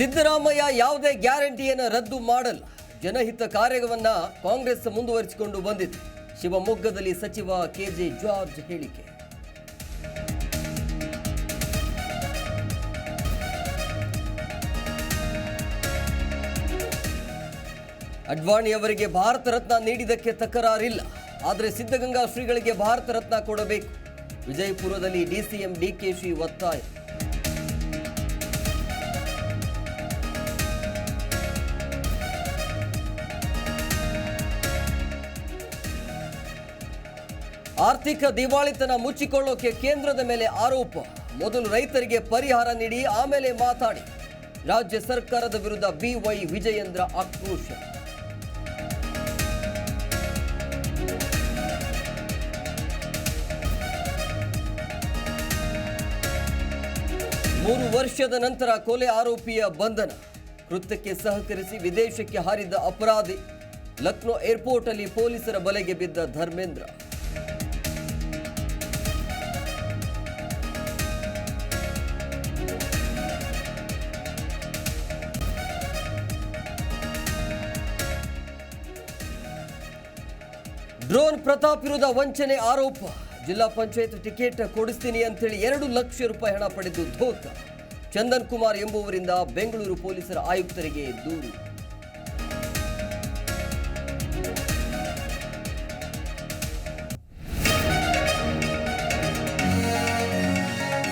ಸಿದ್ದರಾಮಯ್ಯ ಯಾವುದೇ ಗ್ಯಾರಂಟಿಯನ್ನು ರದ್ದು ಮಾಡಲ್ಲ. ಜನಹಿತ ಕಾರ್ಯವನ್ನ ಕಾಂಗ್ರೆಸ್ ಮುಂದುವರಿಸಿಕೊಂಡು ಬಂದಿದೆ. ಶಿವಮೊಗ್ಗದಲ್ಲಿ ಸಚಿವ ಕೆಜೆ ಜಾರ್ಜ್ ಹೇಳಿಕೆ. ಅಡ್ವಾಣಿ ಅವರಿಗೆ ಭಾರತ ರತ್ನ ನೀಡಿದ್ದಕ್ಕೆ ತಕರಾರಿಲ್ಲ. ಆದರೆ ಸಿದ್ಧಗಂಗಾ ಶ್ರೀಗಳಿಗೆ ಭಾರತ ರತ್ನ ಕೊಡಬೇಕು. ವಿಜಯಪುರದಲ್ಲಿ ಡಿಸಿಎಂ ಡಿಕೆಶಿ ಒತ್ತಾಯ. ಆರ್ಥಿಕ ದಿವಾಳಿತನ ಮುಚ್ಚಿಕೊಳ್ಳೋಕೆ ಕೇಂದ್ರದ ಮೇಲೆ ಆರೋಪ. ಮೊದಲು ರೈತರಿಗೆ ಪರಿಹಾರ ನೀಡಿ, ಆಮೇಲೆ ಮಾತಾಡಿ. ರಾಜ್ಯ ಸರ್ಕಾರದ ವಿರುದ್ಧ ಬಿವೈ ವಿಜಯೇಂದ್ರ ಆಕ್ರೋಶ. ಮೂರು ವರ್ಷದ ನಂತರ ಕೊಲೆ ಆರೋಪಿಯ ಬಂಧನ. ಕೃತ್ಯಕ್ಕೆ ಸಹಕರಿಸಿ ವಿದೇಶಕ್ಕೆ ಹಾರಿದ್ದ ಅಪರಾಧಿ. ಲಕ್ನೋ ಏರ್ಪೋರ್ಟ್ ಅಲ್ಲಿ ಪೊಲೀಸರ ಬಲೆಗೆ ಬಿದ್ದ ಧರ್ಮೇಂದ್ರ. ಡ್ರೋನ್ ಪ್ರತಾಪ್ ವಿರುದ್ಧ ವಂಚನೆ ಆರೋಪ. ಜಿಲ್ಲಾ ಪಂಚಾಯತ್ ಟಿಕೆಟ್ ಕೊಡಿಸ್ತೀನಿ ಅಂತೇಳಿ ಎರಡು ಲಕ್ಷ ರೂಪಾಯಿ ಹಣ ಪಡೆದು ಧೋತ. ಚಂದನ್ ಕುಮಾರ್ ಎಂಬುವರಿಂದ ಬೆಂಗಳೂರು ಪೊಲೀಸರ ಆಯುಕ್ತರಿಗೆ ದೂರು.